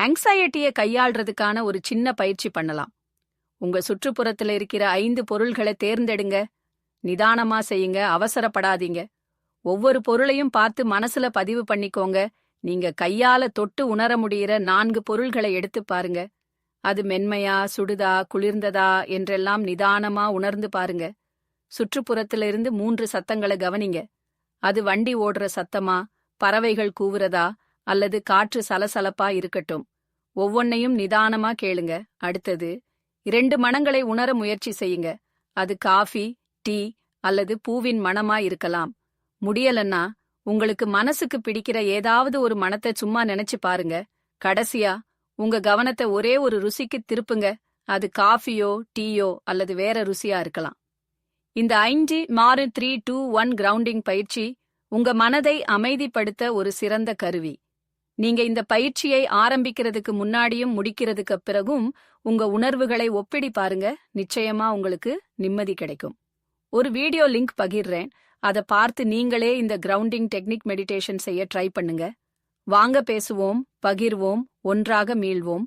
ஆங்ஸைட்டியை கையாள்றதுக்கான ஒரு சின்ன பயிற்சி பண்ணலாம். உங்க சுற்றுப்புறத்துல இருக்கிற ஐந்து பொருள்களை தேர்ந்தெடுங்க. நிதானமா செய்யுங்க அவசரப்படாதீங்க. ஒவ்வொரு பொருளையும் பார்த்து மனசுல பதிவு பண்ணிக்கோங்க. நீங்க கையால தொட்டு உணர முடியிற நான்கு பொருள்களை எடுத்து பாருங்க. அது மென்மையா சுடுதா குளிர்ந்ததா என்றெல்லாம் நிதானமா உணர்ந்து பாருங்க. சுற்றுப்புறத்திலிருந்து மூன்று சத்தங்களை கவனிங்க. அது வண்டி ஓடுற சத்தமா பறவைகள் கூவுறதா அல்லது காற்று சலசலப்பா இருக்கட்டும். ஒவ்வொன்னையும் நிதானமா கேளுங்க. அடுத்தது இரண்டு மனங்களை உணர முயற்சி செய்யுங்க. அது காஃபி டீ அல்லது பூவின் மணமா இருக்கலாம். முடியலன்னா உங்களுக்கு மனசுக்கு பிடிக்கிற ஏதாவது ஒரு மனத்தை சும்மா நினைச்சு பாருங்க. கடைசியா உங்க கவனத்தை ஒரே ஒரு ருசிக்கு திருப்புங்க. அது காஃபியோ டீயோ அல்லது வேற ருசியா இருக்கலாம். இந்த ஐந்து மாறு த்ரீ டூ ஒன் கிரவுண்டிங் பயிற்சி உங்க மனதை அமைதிப்படுத்த ஒரு சிறந்த கருவி. நீங்க இந்த பயிற்சியை ஆரம்பிக்கிறதுக்கு முன்னாடியும் முடிக்கிறதுக்கு பிறகும் உங்க உணர்வுகளை ஒப்பிடி பாருங்க. நிச்சயமா உங்களுக்கு நிம்மதி கிடைக்கும். ஒரு வீடியோ லிங்க் பகிர்றேன். அதை பார்த்து நீங்களே இந்த கிரவுண்டிங் டெக்னிக் மெடிடேஷன் செய்ய ட்ரை பண்ணுங்க. வாங்க பேசுவோம் பகிர்வோம் ஒன்றாக மீள்வோம்.